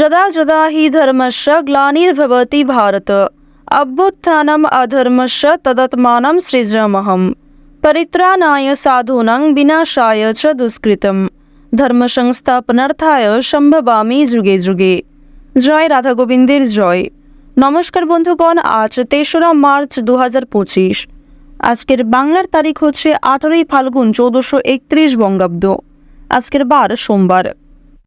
যদা যদা হি ধর্মস্য গ্লানির্ভবতি ভারত অভ্যুত্থানম অধর্মস্য তদত্মানম সৃজমহম পরিত্রাণায় সাধূনাং বিনাশায় চ দুষ্কৃতম ধর্ম সংস্থাপনার্থায় সম্ভবামি যুগে যুগে জয় রাধা গোবিন্দের জয় নমস্কার বন্ধুগণ, আজ তেসরা মার্চ দু হাজার পঁচিশ। আজকের বাংলার তারিখ হচ্ছে আঠারোই ফাল্গুন চৌদ্দশো একত্রিশ বঙ্গাব্দ। আজকের বার সোমবার।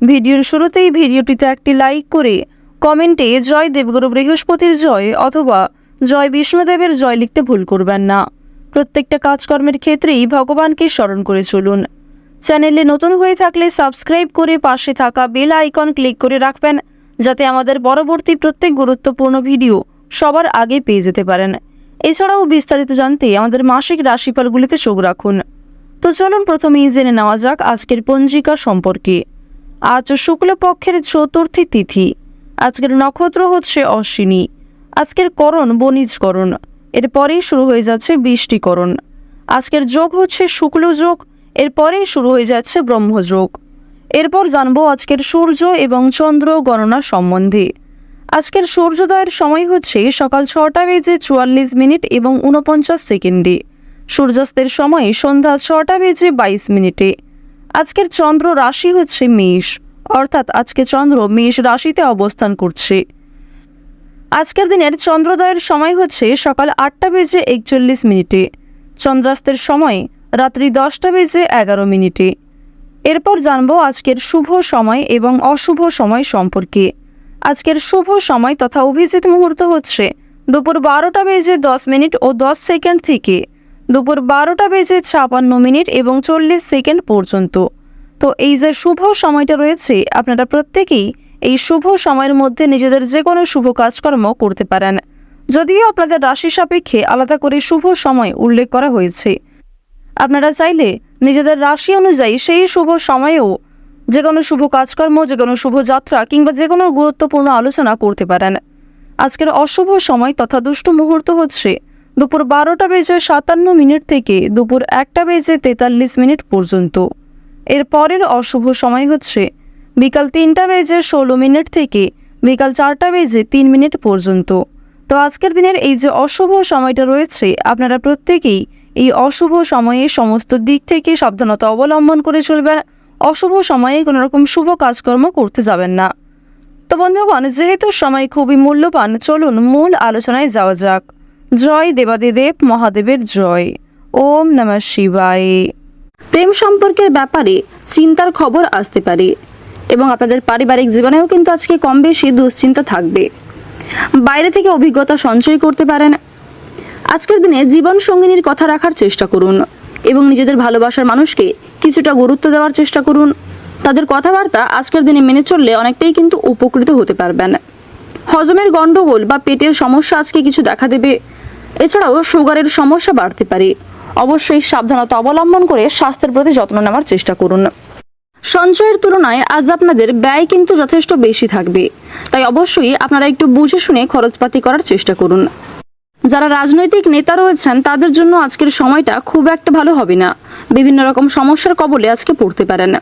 ভিডিওর শুরুতেই ভিডিওটিতে একটি লাইক করে কমেন্টে জয় দেবগুরু বৃহস্পতির জয় অথবা জয় বিষ্ণুদেবের জয় লিখতে ভুল করবেন না। প্রত্যেকটা কাজকর্মের ক্ষেত্রেই ভগবানকে স্মরণ করে চলুন। চ্যানেলে নতুন হয়ে থাকলে সাবস্ক্রাইব করে পাশে থাকা বেল আইকন ক্লিক করে রাখবেন, যাতে আমাদের পরবর্তী প্রত্যেক গুরুত্বপূর্ণ ভিডিও সবার আগে পেয়ে যেতে পারেন। এছাড়াও বিস্তারিত জানতে আমাদের মাসিক রাশিফলগুলিতে চোখ রাখুন। তো চলুন প্রথমেই জেনে নেওয়া যাক আজকের পঞ্জিকা সম্পর্কে। আজ শুক্লপক্ষের চতুর্থী তিথি। আজকের নক্ষত্র হচ্ছে অশ্বিনী। আজকের করণ বণিজকরণ। এরপরেই শুরু হয়ে যাচ্ছে বৃষ্টিকরণ। আজকের যোগ হচ্ছে শুক্ল যোগ, এরপরেই শুরু হয়ে যাচ্ছে ব্রহ্মযোগ এরপর জানব আজকের সূর্য এবং চন্দ্র গণনা সম্বন্ধে। আজকের সূর্যোদয়ের সময় হচ্ছে সকাল ছটা বেজে চুয়াল্লিশ মিনিট এবং উনপঞ্চাশ সেকেন্ডে। সূর্যাস্তের সময় সন্ধ্যা ছটা বেজে বাইশ মিনিটে। আজকের চন্দ্র রাশি হচ্ছে মেষ। অর্থাৎ আজকে চন্দ্র মেষ রাশিতে অবস্থান করছে। আজকের দিনের চন্দ্রোদয়ের সময় হচ্ছে সকাল আটটা বেজে একচল্লিশ মিনিটে। চন্দ্রাস্তের সময় রাত্রি দশটা বেজে এগারো মিনিটে। এরপর জানব আজকের শুভ সময় এবং অশুভ সময় সম্পর্কে। আজকের শুভ সময় তথা অভিজিৎ মুহূর্ত হচ্ছে দুপুর বারোটা বেজে দশ মিনিট ও দশ সেকেন্ড থেকে। দুপুর বারোটা বেজে ছাপান্ন মিনিট এবং চল্লিশ সেকেন্ড পর্যন্ত। তো এই যে শুভ সময়টা রয়েছে, আপনারা প্রত্যেকেই এই শুভ সময়ের মধ্যে নিজেদের যে কোনো শুভ কাজকর্ম করতে পারেন। যদিও আপনাদের রাশি সাপেক্ষে আলাদা করে শুভ সময় উল্লেখ করা হয়েছে। আপনারা চাইলে নিজেদের রাশি অনুযায়ী সেই শুভ সময়েও যে কোনো শুভ কাজকর্ম যে কোনো শুভ যাত্রা কিংবা যে কোনো গুরুত্বপূর্ণ আলোচনা করতে পারেন। আজকের অশুভ সময় তথা দুষ্ট মুহূর্ত হচ্ছে দুপুর বারোটা বেজে সাতান্ন মিনিট থেকে দুপুর একটা বেজে তেতাল্লিশ মিনিট পর্যন্ত। এর পরের অশুভ সময় হচ্ছে বিকাল তিনটা বেজে ষোলো মিনিট থেকে বিকাল চারটা বেজে তিন মিনিট পর্যন্ত। তো আজকের দিনের এই যে অশুভ সময়টা রয়েছে, আপনারা প্রত্যেকেই এই অশুভ সময়ে সমস্ত দিক থেকে সাবধানতা অবলম্বন করে চলবেন অশুভ সময়ে কোনো রকম শুভ কাজকর্ম করতে যাবেন না। তো বন্ধুগণ, যেহেতু সময় খুবই মূল্যবান, চলুন মূল আলোচনায় যাওয়া যাক। জয় দেবাদিদেব, মহাদেবের জয়। ওম নমঃ শিবায়। প্রেম সম্পর্কের ব্যাপারে চিন্তার খবর আসতে পারে এবং আপনাদের পারিবারিক জীবনেও কিন্তু আজকে কম বেশি দুশ্চিন্তা থাকবে। বাইরে থেকে অভিজ্ঞতা সঞ্চয় করতে পারেন। আজকের দিনে জীবন সঙ্গিনীর কথা রাখার চেষ্টা করুন এবং নিজেদের ভালোবাসার মানুষকে কিছুটা গুরুত্ব দেওয়ার চেষ্টা করুন। তাদের কথাবার্তা আজকের দিনে মেনে চললে অনেকটাই কিন্তু উপকৃত হতে পারবেন। হজমের গণ্ডগোল বা পেটের সমস্যা আজকে কিছু দেখা দেবে। এছাড়াও সুগারের সমস্যা বাড়তে পারে। অবশ্যই সাবধানতা অবলম্বন করে স্বাস্থ্যের প্রতি যত্ন নেওয়ার চেষ্টা করুন। সঞ্চয়ের তুলনায় আজ আপনাদের ব্যয় কিন্তু যথেষ্ট বেশি থাকবে। তাই অবশ্যই আপনারা একটু বুঝে শুনে খরচপাতি করার চেষ্টা করুন। যারা রাজনৈতিক নেতা রয়েছেন, তাদের জন্য আজকের সময়টা খুব একটা ভালো হবে না। বিভিন্ন রকম সমস্যার কবলে আজকে পড়তে পারেন।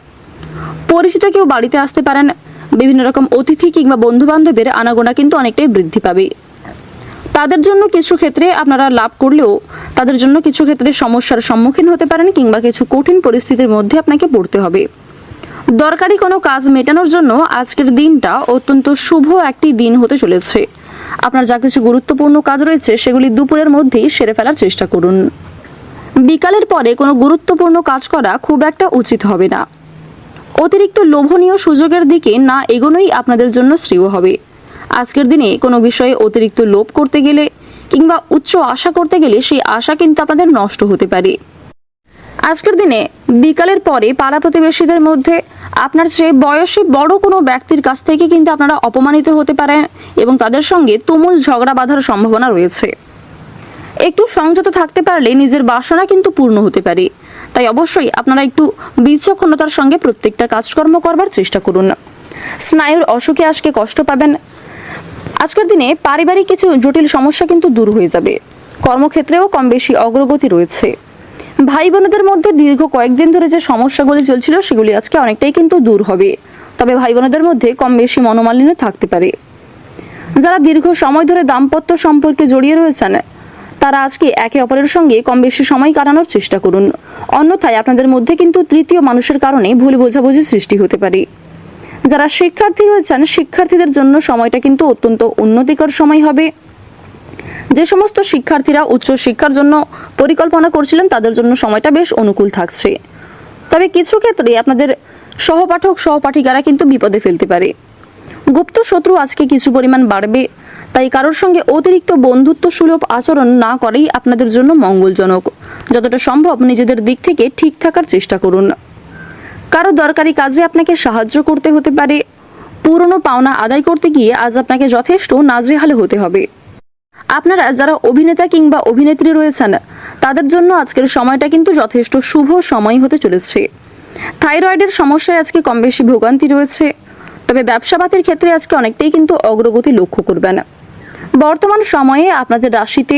পরিচিত কেউ বাড়িতে আসতে পারেন। বিভিন্ন রকম অতিথি কিংবা বন্ধু বান্ধবের আনাগোনা কিন্তু অনেকটাই বৃদ্ধি পাবে। তাদের জন্য কিছু ক্ষেত্রে আপনারা লাভ করলেও তাদের জন্য কিছু ক্ষেত্রে সমস্যার সম্মুখীন হতে পারেন কিংবা কিছু কঠিন পরিস্থিতির মধ্যে আপনাকে পড়তে হবে। দরকারি কোনো কাজ মেটানোর জন্য আজকের দিনটা অত্যন্ত শুভ একটি দিন হতে চলেছে। আপনার যা কিছু গুরুত্বপূর্ণ কাজ রয়েছে সেগুলি দুপুরের মধ্যেই সেরে ফেলার চেষ্টা করুন। বিকালের পরে কোনো গুরুত্বপূর্ণ কাজ করা খুব একটা উচিত হবে না। অতিরিক্ত লোভনীয় সুযোগের দিকে না এগোনোই আপনাদের জন্য শ্রেয় হবে। আজকের দিনে কোনো বিষয়ে অতিরিক্ত লোভ করতে গেলে কিংবা উচ্চ আশা করতে গেলে সেই আশা কিন্তু আপনাদের নষ্ট হতে পারে। আজকের দিনে বিকালের পরে পাড়া প্রতিবেশীদের মধ্যে আপনার চেয়ে বয়সে বড় কোনো ব্যক্তির কাছ থেকে কিন্তু আপনারা অপমানিত হতে পারেন এবং তাদের সঙ্গে তুমুল ঝগড়া বাঁধার সম্ভাবনা রয়েছে। একটু সংযত থাকতে পারলে নিজের বাসনা কিন্তু পূর্ণ হতে পারে। তাই অবশ্যই আপনারা একটু বিচক্ষণতার সঙ্গে প্রত্যেকটা কাজকর্ম করবার চেষ্টা করুন। স্নায়ুর অসুখে আজকে কষ্ট পাবেন আজকের দিনে পারিবারিক কিছু জটিল সমস্যা কিন্তু দূর হয়ে যাবে। কর্মক্ষেত্রেও কম বেশি অগ্রগতি রয়েছে। ভাই বোনদের মধ্যে দীর্ঘ কয়েকদিন ধরে যে সমস্যাগুলি চলছিল, সেগুলি আজকে অনেকটাই কিন্তু দূর হবে। তবে ভাই বোনদের মধ্যে কম বেশি মনোমালিন্য থাকতে পারে। যারা দীর্ঘ সময় ধরে দাম্পত্য সম্পর্কে জড়িয়ে রয়েছেন, তারা আজকে একে অপরের সঙ্গে কম বেশি সময় কাটানোর চেষ্টা করুন। অন্যথায় আপনাদের মধ্যে কিন্তু তৃতীয় মানুষের কারণে ভুল বোঝাবুঝি সৃষ্টি হতে পারে। যারা শিক্ষার্থী রয়েছেন, শিক্ষার্থীদের জন্য সময়টা কিন্তু অত্যন্ত উন্নতিকর সময় হবে। যে সমস্ত শিক্ষার্থীরা উচ্চ শিক্ষার জন্য পরিকল্পনা করছিলেন, তাদের জন্য সময়টা বেশ অনুকূল থাকছে। তবে কিছু ক্ষেত্রে আপনাদের সহপাঠক, সহপাঠিকারা কিন্তু বিপদে ফেলতে পারে। গুপ্ত শত্রু আজকে কিছু পরিমাণ বাড়বে, তাই কারোর সঙ্গে অতিরিক্ত বন্ধুত্ব সুলভ আচরণ না করেই আপনাদের জন্য মঙ্গলজনক। যতটা সম্ভব নিজেদের দিক থেকে ঠিক থাকার চেষ্টা করুন। কারও দরকারি কাজে আপনাকে সাহায্য করতে হতে পারে। পুরনো পাওনা আদায় করতে গিয়ে আজ আপনাকে যথেষ্ট নাজেহাল হতে হবে। আপনারা যারা অভিনেতা কিংবা অভিনেত্রী রয়েছেন, তাদের জন্য আজকের সময়টা কিন্তু যথেষ্ট শুভ সময় হতে চলেছে। থাইরয়েডের সমস্যায় আজকে কম বেশি ভোগান্তি রয়েছে। তবে ব্যবসাপাতির ক্ষেত্রে আজকে অনেকটাই কিন্তু অগ্রগতি লক্ষ্য করবেন। বর্তমান সময়ে আপনাদের রাশিতে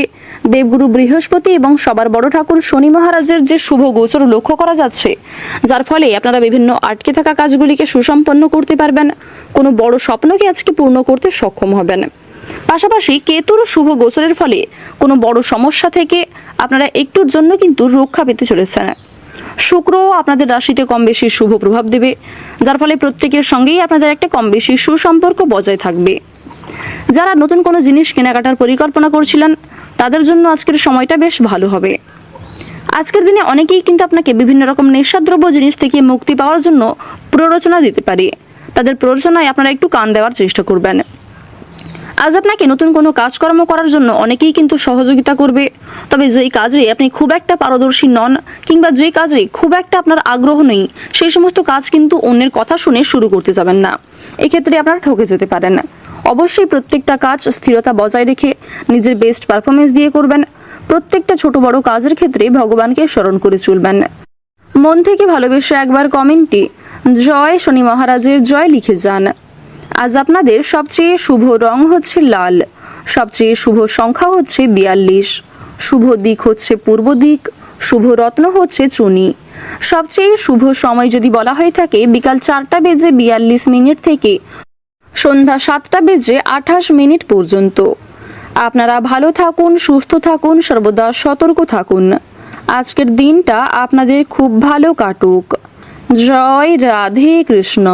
দেবগুরু বৃহস্পতি এবং সবার বড় ঠাকুর শনি মহারাজের যে শুভ গোচর লক্ষ্য করা যাচ্ছে, যার ফলে আপনারা বিভিন্ন আটকে থাকা কাজগুলিকে সুসম্পন্ন করতে পারবেন। কোনো বড় স্বপ্নকে আজকে পূর্ণ করতে সক্ষম হবেন। পাশাপাশি কেতুর শুভ গোচরের ফলে কোনো বড় সমস্যা থেকে আপনারা একটুর জন্য কিন্তু রক্ষা পেতে চলেছেন। শুক্র আপনাদের রাশিতে কম বেশি শুভ প্রভাব দেবে, যার ফলে প্রত্যেকের সঙ্গেই আপনাদের একটা কম বেশি সুসম্পর্ক বজায় থাকবে। যারা নতুন কোনো জিনিস কেনাকাটার পরিকল্পনা করছিলেন, তাদের জন্য আজকের সময়টা বেশ ভালো হবে। আজকের দিনে অনেকেই কিন্তু আপনাকে বিভিন্ন রকম নেশাদ্রব্য জিনিস থেকে মুক্তি পাওয়ার জন্য প্ররোচনা দিতে পারে। তাদের প্ররোচনায় আপনারা একটু কান দেওয়ার চেষ্টা করবেন। আজ আপনাকে নতুন কোনো কাজকর্ম করার জন্য অনেকেই কিন্তু সহযোগিতা করবে। তবে যেই কাজে আপনি খুব একটা পারদর্শী নন, কিংবা যে কাজে খুব একটা আপনার আগ্রহ নেই, সেই সমস্ত কাজ কিন্তু অন্যের কথা শুনে শুরু করতে যাবেন না। এক্ষেত্রে আপনারা ঠকে যেতে পারেন। অবশ্যই প্রত্যেকটা কাজ স্থিরতা বজায় রেখে নিজের বেস্ট পারফরমেন্স দিয়ে করবেন। প্রত্যেকটা ছোট বড় কাজের ক্ষেত্রে ভগবানকে স্মরণ করে চলবেন। মন থেকে ভালোবেসে একবার কমেন্টে জয় শনি মহারাজের জয় লিখে যান। আজ আপনাদের সবচেয়ে শুভ রং হচ্ছে লাল, সবচেয়ে শুভ সংখ্যা হচ্ছে বিয়াল্লিশ, শুভ দিক হচ্ছে পূর্ব দিক, শুভ রত্ন হচ্ছে চুনি। সবচেয়ে শুভ সময় যদি বলা হয়ে থাকে, বিকাল চারটা বেজে বিয়াল্লিশ মিনিট থেকে সন্ধ্যা সাতটা বেজে আঠাশ মিনিট পর্যন্ত। আপনারা ভালো থাকুন, সুস্থ থাকুন, সর্বদা সতর্ক থাকুন। আজকের দিনটা আপনাদের খুব ভালো কাটুক। জয় রাধে কৃষ্ণ।